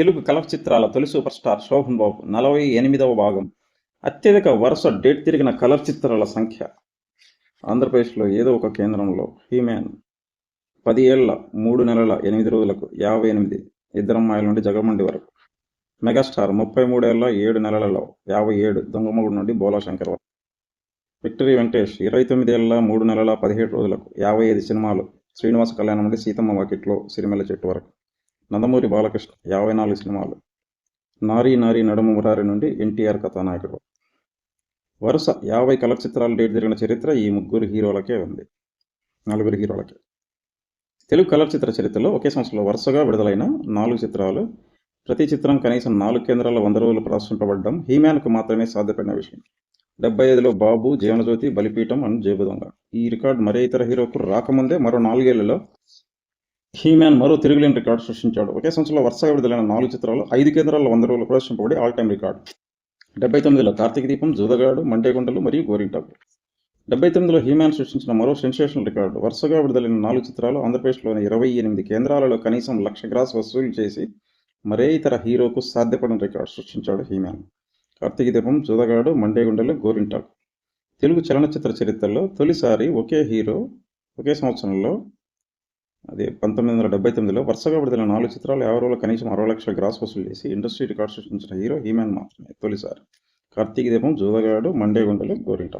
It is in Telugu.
తెలుగు కలర్ చిత్రాల తొలి సూపర్ స్టార్ శోభన్ బాబు నలభై ఎనిమిదవ భాగం. అత్యధిక వరుస డేట్ తిరిగిన కలర్ చిత్రాల సంఖ్య. ఆంధ్రప్రదేశ్లో ఏదో ఒక కేంద్రంలో హీమ్యాన్ పది ఏళ్ళ మూడు నెలల ఎనిమిది రోజులకు యాభై ఎనిమిది ఇద్దరమ్మాయిల నుండి జగమండి వరకు. మెగాస్టార్ ముప్పై మూడేళ్ళ ఏడు నెలలలో యాభై ఏడు దొంగమూడు నుండి బోలాశంకర్ వరకు. విక్టరీ వెంకటేష్ ఇరవై తొమ్మిదేళ్ళ మూడు నెలల పదిహేడు రోజులకు యాభై ఐదు సినిమాలు శ్రీనివాస కళ్యాణం నుండి సీతమ్మ వాకిట్లో సిరిమెల్ల చెట్టు వరకు. నందమూరి బాలకృష్ణ యాభై నాలుగు సినిమాలు. నారీ నారీ నడుము మురారి నుండి ఎన్టీఆర్ కథానాయకుడు. వరుస యాభై కలర్ చిత్రాలు డేట్ జరిగిన చరిత్ర ఈ ముగ్గురు హీరోలకే ఉంది. నలుగురు హీరోలకే. తెలుగు కలర్ చిత్ర చరిత్రలో ఒకే సంవత్సరంలో వరుసగా విడుదలైన నాలుగు చిత్రాలు. ప్రతి చిత్రం కనీసం నాలుగు కేంద్రాల వంద రోజులు ప్రదర్శింపబడడం హీమ్యాన్కు మాత్రమే సాధ్యపడిన విషయం. డెబ్బై ఐదులో బాబు జీవనజ్యోతి బలిపీఠం అండ్ జేబుదొంగ ఈ రికార్డు మరే ఇతర హీరోకు రాకముందే మరో నాలుగేళ్ళలో హీమ్యాన్ మరో తిరుగులేని రికార్డు సృష్టించాడు. ఒకే సంవత్సరంలో వరుసగా విడుదలైన నాలుగు చిత్రాలు ఐదు కేంద్రాల్లో వంద రోజులు ప్రదర్శింపబడి ఆల్ టైమ్ రికార్డు డెబ్బై తొమ్మిదిలో కార్తీక దీపం జూదగాడు మంటేగుంటలు మరియు గోరింటాకు డెబ్బై తొమ్మిదిలో హీమాన్ సృష్టించిన మరో సెన్సేషనల్ రికార్డు వరుసగా విడుదలైన నాలుగు చిత్రాలు ఆంధ్రప్రదేశ్లోని ఇరవై ఎనిమిది కేంద్రాలలో కనీసం లక్ష గ్రాస్ వసూలు చేసి మరే ఇతర హీరోకు సాధ్యపడిన రికార్డు సృష్టించాడు హీమాన్ కార్తీక దీపం జూదగాడు మండేగుండలు గోరింటాకు తెలుగు చలనచిత్ర చరిత్రలో తొలిసారి ఒకే హీరో ఒకే సంవత్సరంలో అదే పంతొమ్మిది వందల డెబ్బై తొమ్మిదిలో వరుసగా విడుదల నాలుగు చిత్రాలు యాభై రోజులు కనీసం అరవై లక్షల గ్రాస్ వసూలు చేసి ఇండస్ట్రీ రికార్డ్ సృష్టించిన హీరో హీమాన్ మాత్రమే. తొలిసారి. కార్తీక్ దీపం జూదగాడు మండేగుండలు గోరింటాకు.